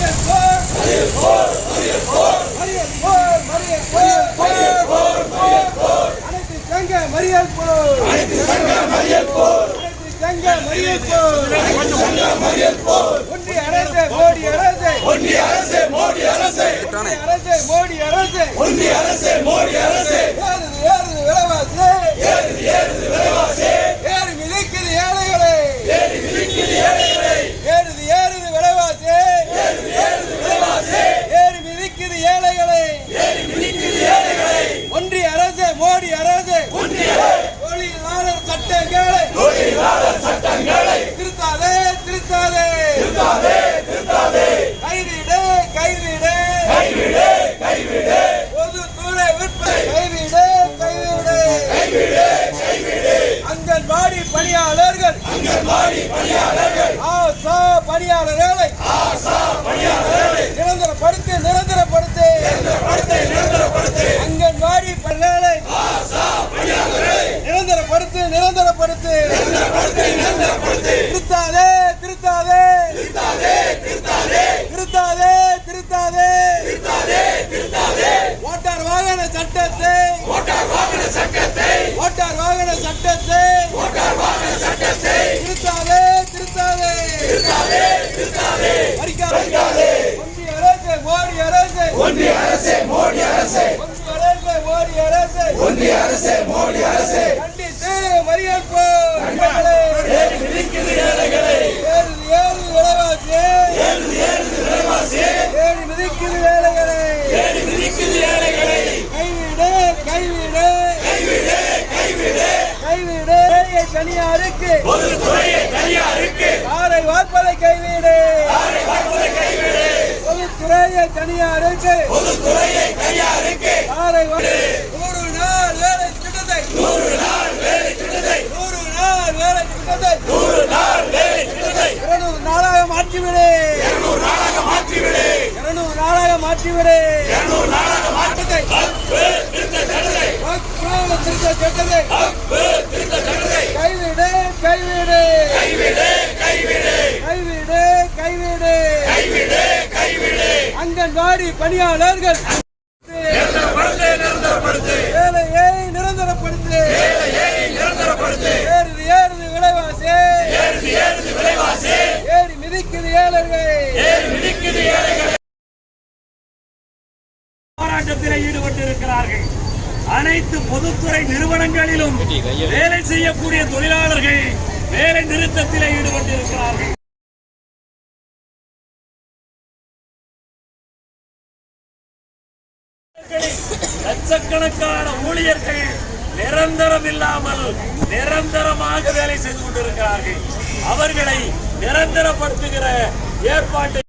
மறியல் போர் மறியல் போர் மறியல் போர் ஒன்றிய அரசே மோடி அரசே ஒன்றிய அரசே மோடி அரசே அரசே மோடி அரசே பணியான வேலை. நிரந்தரப்படுத்து நிரந்தரப்படுத்து. அங்கன்வாடி பணியாளை நிரந்தரப்படுத்து நிரந்தரப்படுத்து. திருத்தாதே திருத்தாதே திருத்தாதே. திருத்தாதே திருத்தாதே. அரசே மோடி அரசே. கண்டித்து மறியல்போம் பிடிக்குது ஏழைகளை? ஏறு ஏறு விலைவாசி ஏறு ஏறு தனியாருக்கு. மாற்றிவிடு கைவிடு கைவிடு கைவிடு. கைவிடு கைவிடு. கைவிடு கைவிடு அங்கன்வாடி பணியாளர்கள். வேலையை நிரந்தரப்படுத்து. நிரந்தரப்படுத்து ஏறுது ஏறுது விலைவாசி. ஏறுது ஏறுது ஏறி மிதிக்குது ஏழர்கள் ஏறி மிதிக்குது போராட்டத்தில் ஈடுபட்டிருக்கிறார்கள். அனைத்து பொதுத்துறை நிறுவனங்களிலும் வேலை செய்யக்கூடிய தொழிலாளர்கள் வேலை நிறுத்தத்தில் ஈடுபட்டிருக்கிறார்கள். லட்சக்கணக்கான ஊழியர்கள் நிரந்தரம் இல்லாமல் நிரந்தரமாக வேலை செய்து கொண்டிருக்கிறார்கள். அவர்களை நிரந்தரப்படுத்துகிற ஏற்பாட்டை